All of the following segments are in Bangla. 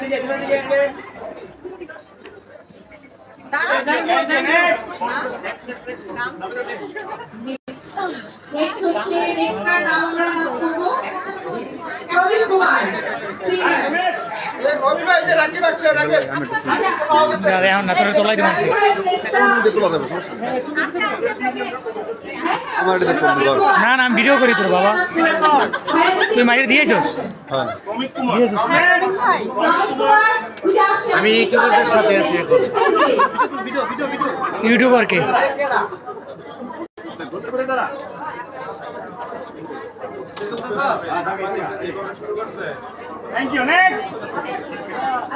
এদিকে ছেলে দিকে এদিকে নেক্সট নেক্সট হচ্ছে নেক্সট কার নাম আমরা announce করব প্রবীণ কুমার সিনিয়র আচ্ছা যারে এখন না। না না আমি ভিডিও করি তোর বাবা। তুই মাইরে দিয়েছস? হ্যাঁ। আমি ইউটিউবারদের সাথে আছি এখন ইউটিউবার কে থ্যাংক ইউ নেক্সট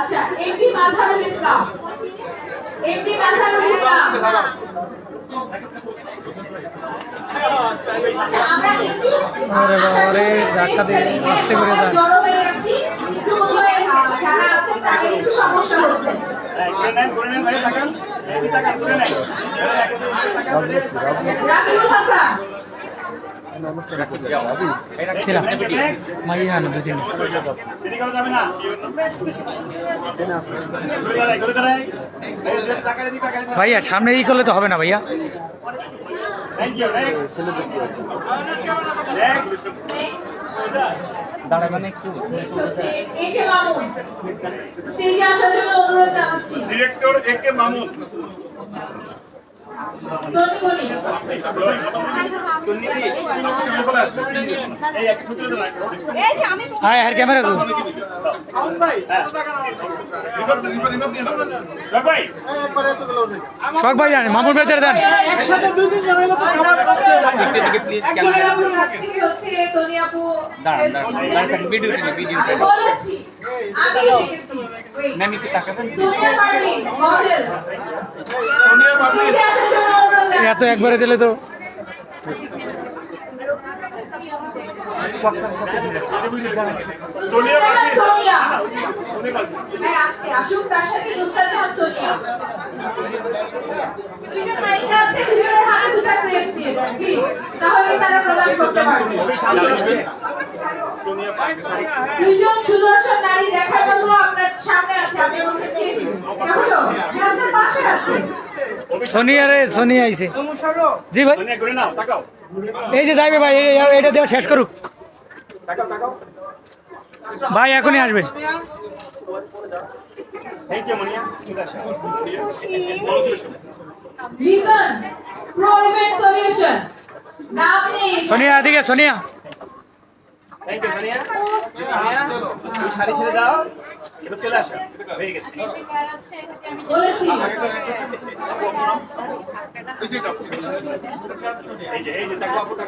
আচ্ছা এমডি মাঝারুল ইসলাম। এমডি মাঝারুল ইসলাম। আমরা একটু আরে বাবা রে, ধাক্কা দিয়ে আস্তে করে যা। ভাইয়া সামনে ই করলে তো হবে না ভাইয়া। থ্যাংক ইউ নেক্সট নেক্সট দাঁড়াবেন একটু নেক্সট হচ্ছে একে মামুন। স্টেজে আসার জন্য অনুরোধ জানাচ্ছি। Director A Mamun. Toni Moni এই এক সূত্র দাঁড়াই হ্যাঁ আর ক্যামেরা কো ভাই। হ্যাঁ শখ ভাই জানে মামুন ভাই দেন। তনি আপুর কাছ থেকে হচ্ছে? তনি আপু আমি বলেছি আমি লিখেছি আমি কি তাকাবেন? সোনিয়া পারভিন মডেল স্টেজে আসার এত একবারে দিলে তো। সোনিয়া সোনিয়া। হ্যাঁ আসছে আসুক তার সাথে নুসরাত জাহান সোনিয়া। দুইটা নায়িকা আছে দুজনের হাতে দুটা প্রেস দিয়ে দেন প্লিজ তাহলে তারা প্রদান করতে পারবে দুইজন সুদর্শন নারী দেখার মতো আপনার সামনে আছে। আপনি বলছেন কে দিবেন হলো আপনার পাশে আছে। সোনিয়া রে সোনিয়া আইছে। জি ভাই। করে নাও তাকাও। এই যে যাইবে ভাই এটা দেওয়া শেষ করুক। ভাই এখনই আসবে। থ্যাংক সোনিয়া এদিকে সোনিয়া। শাড়ি ছেড়ে দাও। এবার চলে আসো। হয়ে গেছে। বলেছি। এই যে এই যে তাকাও আপু, তাকাও।